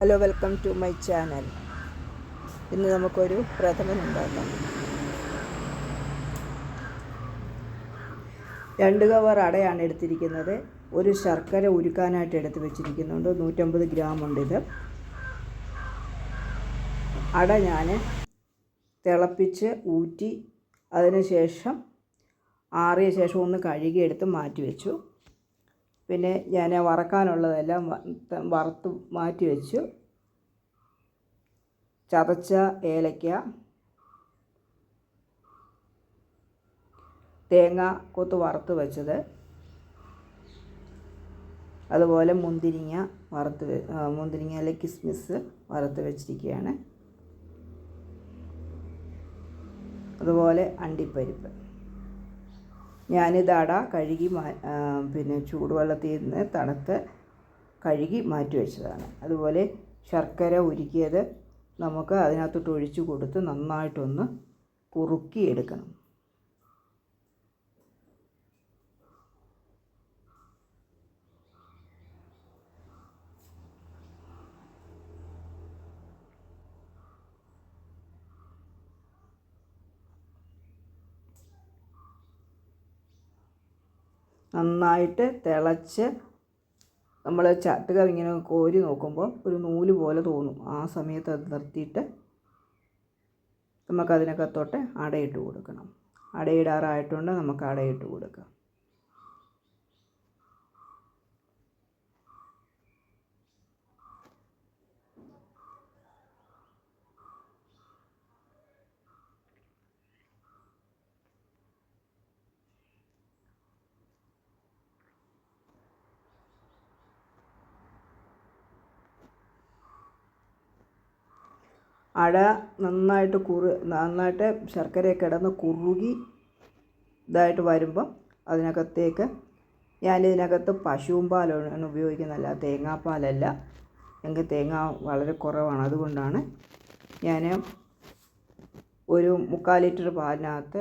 Hello welcome to my channel ഇന്ന് നമുക്കൊരു പ്രഥമൻ ഉണ്ടാക്കാം. രണ്ട് കവർ അടയാണ് എടുത്തിരിക്കുന്നത്. ഒരു ശർക്കര ഉരുക്കാനായിട്ട് എടുത്ത് വെച്ചിരിക്കുന്നുണ്ട്. നൂറ്റമ്പത് ഗ്രാം ഉണ്ട് ഇത്. അട ഞാൻ തിളപ്പിച്ച് ഊറ്റി അതിനുശേഷം ആറിയ ശേഷം ഒന്ന് കഴുകിയെടുത്ത് മാറ്റി വെച്ചു പിന്നെ ഞാൻ വറക്കാനുള്ളതെല്ലാം വറുത്ത് മാറ്റി വെച്ചു. ചതച്ച ഏലക്ക തേങ്ങ കൊത്ത് വറുത്ത് വെച്ചത്. അതുപോലെ മുന്തിരിങ്ങ വറുത്ത് മുന്തിരിങ്ങ അല്ലെ കിസ്മിസ് വറുത്ത് വെച്ചിരിക്കുകയാണ് അതുപോലെ അണ്ടിപ്പരിപ്പ്. ഞാനിത് അട കഴുകി മാ പിന്നെ ചൂടുവെള്ളത്തിൽ നിന്ന് തണുത്ത് കഴുകി മാറ്റി വെച്ചതാണ്. അതുപോലെ ശർക്കര ഉരുക്കിയത് നമുക്ക് അതിനകത്തോട്ട് ഒഴിച്ചു കൊടുത്ത് നന്നായിട്ടൊന്ന് കുറുക്കി നന്നായിട്ട് തിളച്ച് നമ്മൾ ചട്ടുക ഇങ്ങനെ കോരി നോക്കുമ്പോൾ ഒരു നൂൽ പോലെ തോന്നും. ആ സമയത്ത് അത് നിർത്തിയിട്ട് നമുക്കതിനകത്തോട്ട് അടയിട്ട് കൊടുക്കണം. അടയിടാറായിട്ടുണ്ട് നമുക്ക് അടയിട്ട് കൊടുക്കാം. അട നന്നായിട്ട് കുറു നന്നായിട്ട് ശർക്കരയൊക്കെ ഇടന്ന് കുറുകി ഇതായിട്ട് വരുമ്പം അതിനകത്തേക്ക് ഞാനിതിനകത്ത് പശുവും പാലാണ് ഉപയോഗിക്കുന്നതല്ല തേങ്ങാപ്പാലല്ല. എനിക്ക് തേങ്ങ വളരെ കുറവാണ്. അതുകൊണ്ടാണ് ഞാൻ ഒരു മുക്കാൽ ലിറ്റർ പാലിനകത്ത്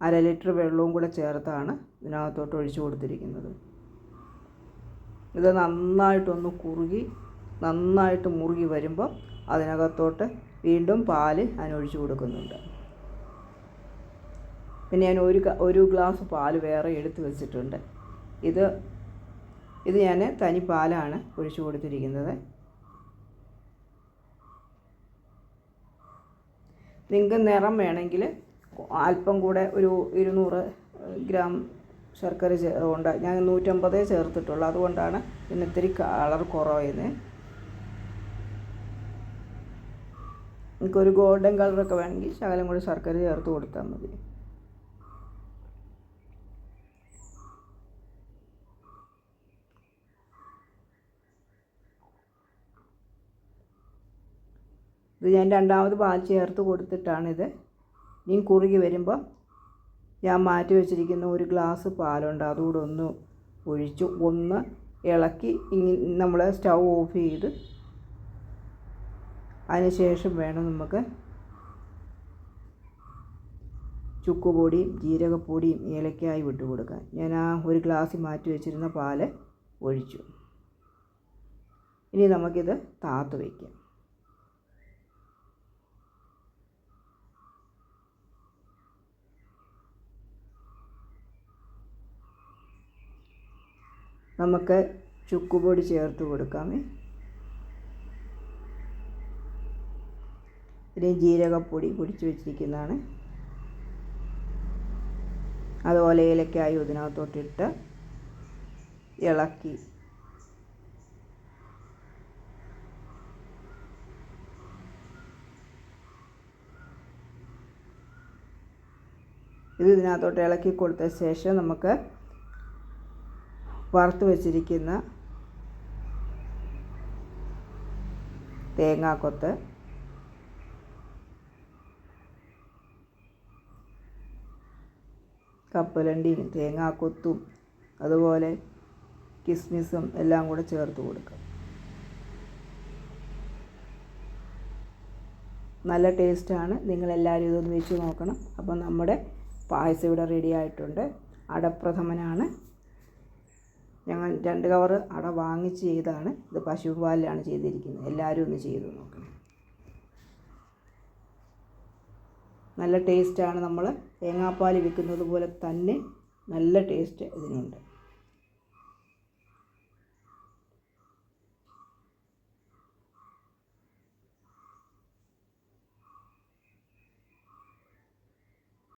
അര ലിറ്റർ വെള്ളവും കൂടെ ചേർത്താണ് ഇതിനകത്തോട്ട് ഒഴിച്ചു കൊടുത്തിരിക്കുന്നത്. ഇത് നന്നായിട്ടൊന്ന് കുറുകി നന്നായിട്ട് മുറുകി വരുമ്പോൾ അതിനകത്തോട്ട് വീണ്ടും പാൽ അതിനൊഴിച്ച് കൊടുക്കുന്നുണ്ട്. പിന്നെ ഞാൻ ഒരു ഒരു ഗ്ലാസ് പാൽ വേറെ എടുത്ത് വെച്ചിട്ടുണ്ട്. ഇത് ഇത് ഞാൻ തനി പാലാണ് ഒഴിച്ചു കൊടുത്തിരിക്കുന്നത്. നിങ്ങൾക്ക് നിറം വേണമെങ്കിൽ അല്പം കൂടെ ഒരു ഇരുന്നൂറ് ഗ്രാം ശർക്കര ചേ ഉണ്ട് ഞാൻ നൂറ്റമ്പതേ ചേർത്തിട്ടുള്ളൂ. അതുകൊണ്ടാണ് പിന്നെ ഇത്തിരി കളർ കുറവായത് എനിക്കൊരു ഗോൾഡൻ കളറൊക്കെ വേണമെങ്കിൽ ശകലം കൂടി ശർക്കര ചേർത്ത് കൊടുത്താൽ മതി. ഇത് ഞാൻ രണ്ടാമത് പാൽ ചേർത്ത് കൊടുത്തിട്ടാണിത്. ഇനി കുറുകി വരുമ്പോൾ ഞാൻ മാറ്റി വെച്ചിരിക്കുന്ന ഒരു ഗ്ലാസ് പാലുണ്ട് അതുകൂടെ ഒന്ന് ഒഴിച്ച്. ഒന്ന് ഇളക്കി ഇങ്ങനെ നമ്മൾ സ്റ്റൗ ഓഫ് ചെയ്ത് അതിനുശേഷം വേണം നമുക്ക് ചുക്കുപൊടിയും ജീരകപ്പൊടിയും ഏലക്കായും ഇട്ട് കൊടുക്കുക ഞാൻ ആ ഒരു ഗ്ലാസ്സിൽ മാറ്റി വെച്ചിരുന്ന പാൽ ഒഴിച്ചു. ഇനി നമുക്കിത് താത്ത് വയ്ക്കാം. നമുക്ക് ചുക്കുപൊടി ചേർത്ത് കൊടുക്കാമേ. പിന്നെ ജീരകപ്പൊടി പൊടിച്ച് വെച്ചിരിക്കുന്നതാണ്. അതുപോലെ ഏലക്കായും ഇതിനകത്തോട്ടിട്ട് ഇളക്കി. ഇത് ഇതിനകത്തോട്ട് ഇളക്കി കൊടുത്ത ശേഷം നമുക്ക് വറുത്ത് വെച്ചിരിക്കുന്ന തേങ്ങാക്കൊത്ത് കപ്പലണ്ടിയും തേങ്ങാക്കൊത്തും അതുപോലെ കിസ്മിസും എല്ലാം കൂടെ ചേർത്ത് കൊടുക്കുക നല്ല ടേസ്റ്റാണ്. നിങ്ങളെല്ലാവരും ഇതൊന്ന് വെച്ച് നോക്കണം. അപ്പം നമ്മുടെ പായസം ഇവിടെ റെഡി ആയിട്ടുണ്ട്. അടപ്രഥമനാണ് ഞങ്ങൾ രണ്ട് കവറ് അട വാങ്ങിച്ച് ചെയ്താണ് ഇത് പശുപാലിലാണ് ചെയ്തിരിക്കുന്നത്. എല്ലാവരും ഒന്ന് ചെയ്ത് നോക്കണം നല്ല ടേസ്റ്റാണ് നമ്മൾ തേങ്ങാപ്പാൽ വിൽക്കുന്നത് പോലെ തന്നെ നല്ല ടേസ്റ്റ് ഇതിനുണ്ട്.